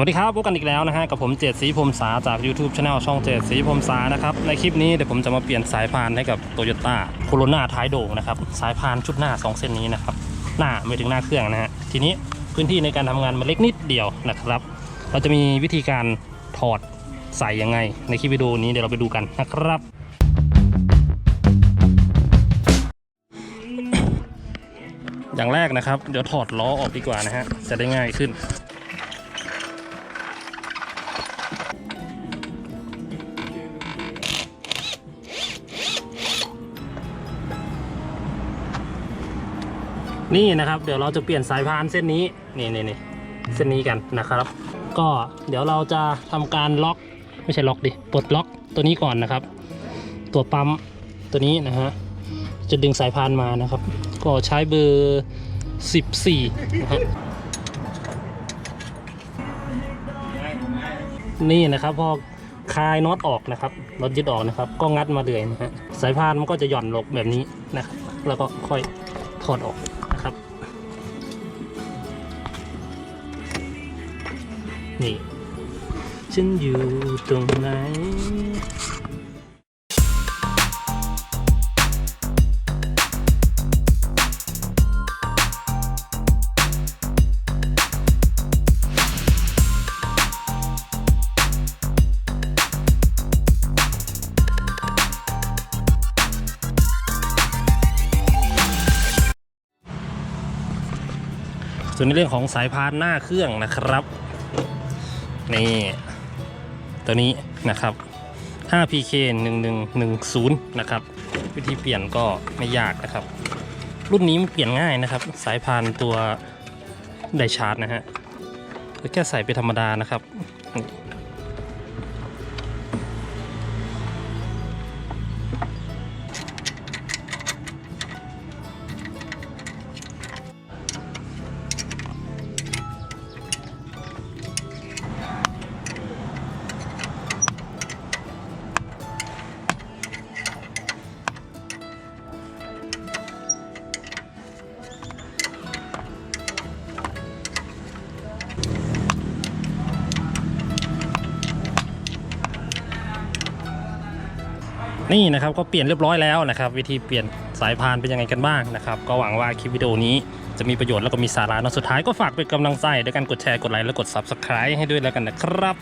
วัสดีครับพบกันอีกแล้วนะฮะกับผมเจดสีพรมสาจาก YouTube c h anel ช่องเจดสีพรมสานะครับในคลิปนี้เดี๋ยวผมจะมาเปลี่ยนสายพานให้กับโตโยต้าโคโรนาท้ายโด่งนะครับสายพานชุดหน้า 2 เส้นนี้นะครับหน้าไม่ถึงหน้าเครื่องนะฮะทีนี้พื้นที่ในการทำงานมันเล็กนิดเดียวนะครับ เราจะมีวิธีการถอดใส่ยังไง ในคลิปวิดีโอนี้เดี๋ยวเราไปดูกันนะครับอย่างแรกนะครับ เดี๋ยวถอดล้อออกดีกว่านะฮะจะได้ง่ายขึ้น นี่นะครับเดี๋ยวเราจะเปลี่ยนสายพานเส้นนี้นี่นี่นี่เส้นนี้กันนะครับ ก็เดี๋ยวเราจะทำการล็อกไม่ใช่ล็อกดิปลดล็อกตัวนี้ก่อนนะครับ ตัวปั๊มตัวนี้นะฮะจะดึงสายพานมานะครับ ก็ใช้เบอร์ 14นะฮะนี่นะครับพอคลายน็อตออกนะครับน็อตยึดออกนะครับ ก็งัดมาเลยนะฮะสายพานมันก็จะหย่อนลงแบบนี้นะครับแล้วก็ค่อยถอดออก นี่ ฉันอยู่ตรงไหนส่วนในเรื่องของสายพานหน้าเครื่องนะครับ นี่ตัวนี้นะครับ 5PK 1110 นะครับ วิธีเปลี่ยนก็ไม่ยากนะครับ รุ่นนี้มันเปลี่ยนง่ายนะครับ สายพานตัวไดชาร์จนะฮะก็แค่ใส่ไปธรรมดานะครับ นี่นะครับก็เปลี่ยนเรียบร้อยแล้วนะครับ วิธีเปลี่ยนสายพานเป็นยังไงกันบ้างนะครับ ก็หวังว่าคลิปวิดีโอนี้จะมีประโยชน์แล้วก็มีสาระนอะสุดท้ายก็ฝากเป็นกำลังใจด้วยการกดแชร์กดไลค์และกด Subscribe ให้ด้วยแล้วกันนะครับ